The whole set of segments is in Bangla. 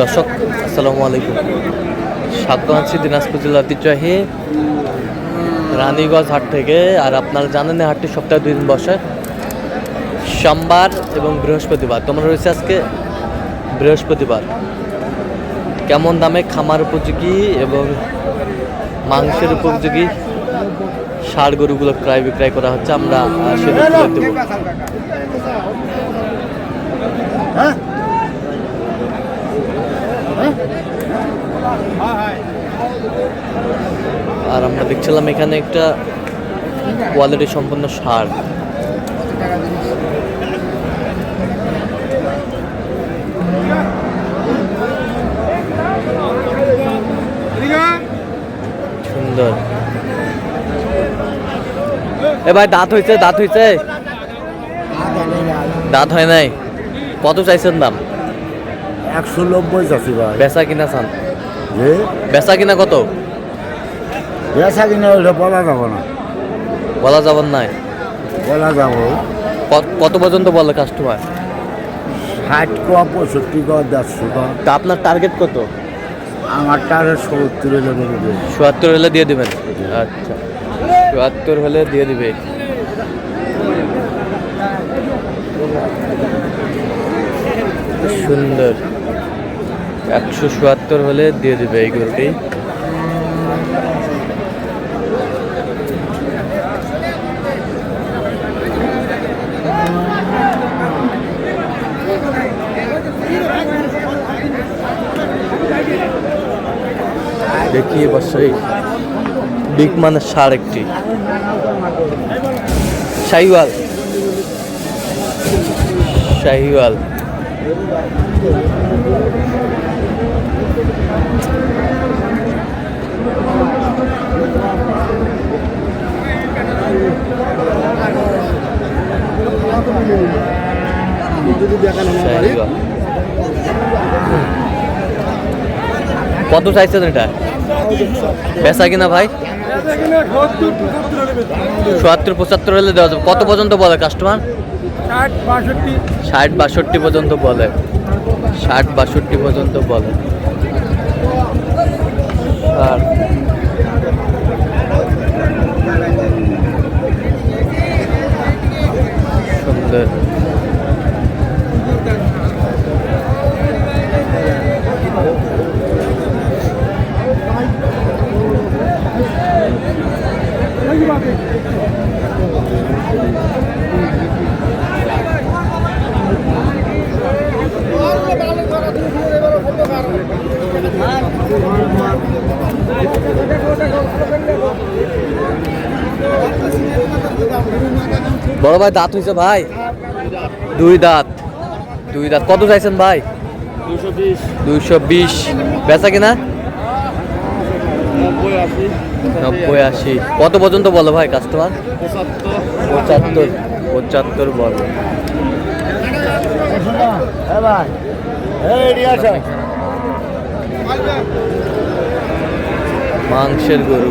দর্শক, আসসালামু আলাইকুম। স্বাগত দিনাজপুর জেলার ঐতিহ্যবাহী রানীগঞ্জ হাট থেকে, আর আপনারা জানেন হাটটি সপ্তাহে দুই দিন বসে। সোমবার এবং বৃহস্পতিবার, তোমরা রয়েছে আজকে বৃহস্পতিবার। কেমন দামে খামার উপযোগী এবং মাংসের উপযোগী ষাড় গরুগুলো ক্রয় বিক্রয় করা হচ্ছে, আমরা সেটা আর আমরা দেখছিলাম এখানে একটা কোয়ালিটি সম্পন্ন সার। সুন্দর। এ ভাই দাঁত হয়েছে দাঁত হয়েছে দাঁত হয় নাই। কত চাইছেন দাম? একশো নব্বই চাষি ভাই। বেচা কিনা চান? বেচা কিনা কত? বেচা কিনা ওইটা বলা যাব না। বলা যাব নাই? বলা যাব। কত পর্যন্ত বলে কাস্টমার ষাট ক পঁয়ষট্টি ক দেড়শো ক। তা আপনার টার্গেট কত? আমার টারে সত্তর বেরোবে চুয়াত্তর হলে দিয়ে দিবেন? আচ্ছা। চুয়াত্তর হলে দিয়ে দিবে। সুন্দর। একশো চুয়াত্তর হলে দিয়ে দেবে এই গরুটি। দেখি অবশ্যই বিগ মানে সার একটি। শাহিওয়াল। শাহিওয়াল। কত চাইছেন এটা? বেচা কিনা ভাই? চুয়াত্তর পঁচাত্তর হলে দেওয়া যাবে। কত পর্যন্ত বলে কাস্টমার ষাট বাষট্টি। ষাট বাষট্টি পর্যন্ত বলে। ষাট বাষট্টি পর্যন্ত বলে। আর সুন্দর। বড় ভাই, দাঁত হয়েছে ভাই। দুই দাঁত। দুই দাঁত। কত চাইছেন ভাই? দুইশো বিশ। বেচা কিনা? নব্বই আশি। কত পর্যন্ত বলো ভাই কাস্টমার পঁচাত্তর। পঁচাত্তর পঁচাত্তর বলো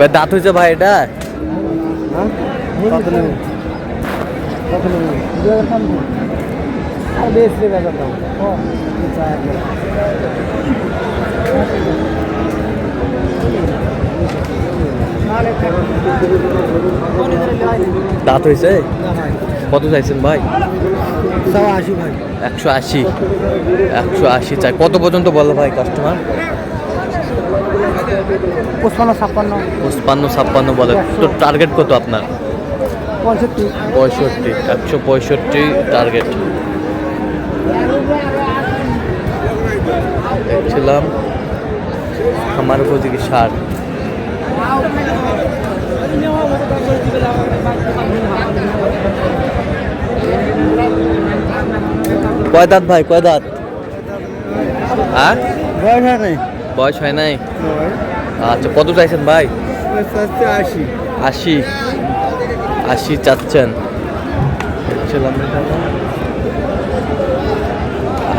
হ্যাঁ ভাই দাঁত হয়েছে? কত চাইছেন ভাই? আশি ভাই। একশো আশি। একশো আশি চাই। কত পর্যন্ত বলো ভাই কাস্টমার পঁচপান্ন ছাপ্পান্ন। পঁচপান্ন ছাপ্পান্ন বলে। তো টার্গেট কত আপনার? পঁয়ষট্টি। পঁয়ষট্টি একশো পঁয়ষট্টি টার্গেট দেখছিলাম আমার উপযোগী সার কয় দাঁত ভাই কয় দাঁত? হ্যাঁ? বয়স হয় নাই। বয়স হয় নাই? আচ্ছা কত চাইছেন ভাই? আশি। আশি। আশি চাচ্ছেন।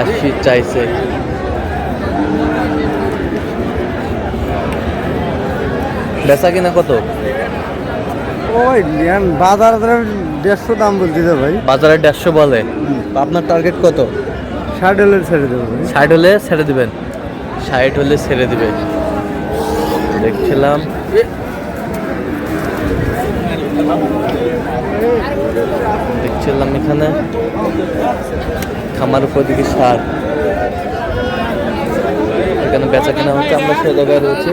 আশি চাইছে। বেচা কিনা কত? ওই বাজার দেড়শো দাম বলতেছে ভাই। বাজারে দেড়শো বলে। আপনার টার্গেট কত? ষাট হলে ছেড়ে দেবো ভাই। ষাট হলে ছেড়ে দিবেন। ষাট হলে ছেড়ে দিবে দেখছিলাম। দেখছিলাম এখানে খামার উপর দিকে সার। এখানে বেচা কেনা হচ্ছে, আমরা সে জায়গায় রয়েছে।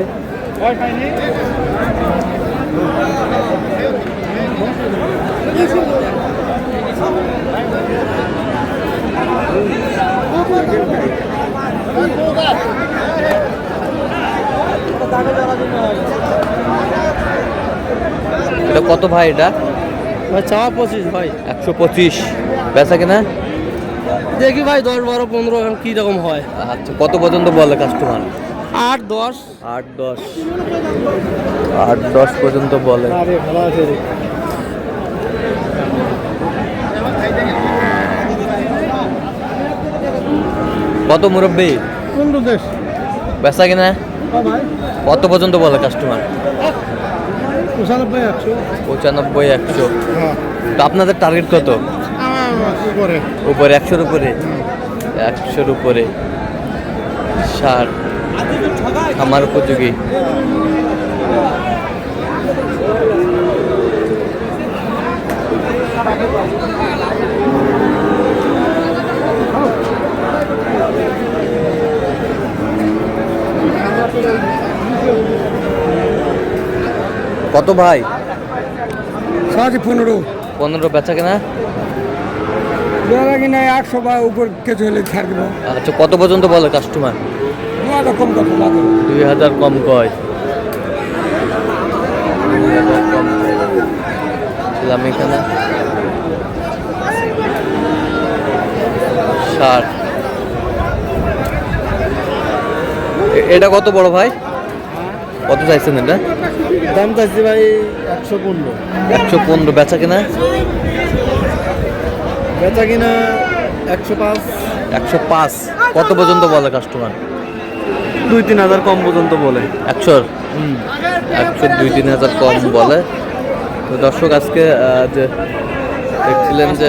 এটা কত ভাই এটা? চাওয়া পঁচিশ ভাই। একশো পঁচিশ। বেচা কেনা? দেখি ভাই দশ বারো পনেরো এখন কী রকম হয়। আচ্ছা কত পর্যন্ত বলে কাস্টমার আট দশ। আট দশ। আট দশ পর্যন্ত বলে। কত মুরব্বী? কোন বেচা কিনা? কত পর্যন্ত বলে কাস্টমার পঁচানব্বই একশো। পঁচানব্বই একশো। হ্যাঁ। তো আপনাদের টার্গেট কত? উপরে। উপরে একশোর উপরে? একশোর উপরে। ষাট। আমার উপযোগী। কত ভাই? সাড়ে পনেরো। পনেরো বেচা কেনা? যারা কিনা একশো বা উপর কিছু হলে ছাড় দেবো। আচ্ছা কত পর্যন্ত বলে কাস্টমার কম লাগে দুই হাজার কম কয় দুই হাজার কম ছিলাম এখানে। ষাট। এটা কত বড় ভাই? কত চাইছেন এটা? দাম চাচ্ছি ভাই একশো পনেরো। একশো পনেরো বেচা কিনা? বেচা কিনা একশো পাঁচ। একশো পাঁচ। কত পর্যন্ত বলে কাস্টমার দুই তিন হাজার কম পর্যন্ত বলে। একশোর? একশো দুই তিন হাজার কম বলে। তো দর্শক আজকে যে দেখছিলেন যে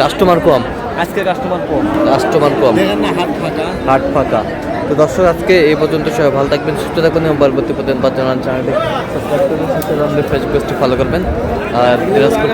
কাস্টমার কম। আজকে কাস্টমার কম। কাস্টমার কম। দেখেন না হাত ফাঁকা। হাট ফাঁকা। তো দর্শক আজকে এই পর্যন্ত সবাই ভালো থাকবেন সুস্থ থাকবেন এবং পরবর্তী পর্যন্ত জানান চ্যানেলটি সাবস্ক্রাইব করবেন ফেসবুক পেজটি ফলো করবেন। আর দিনাজপুর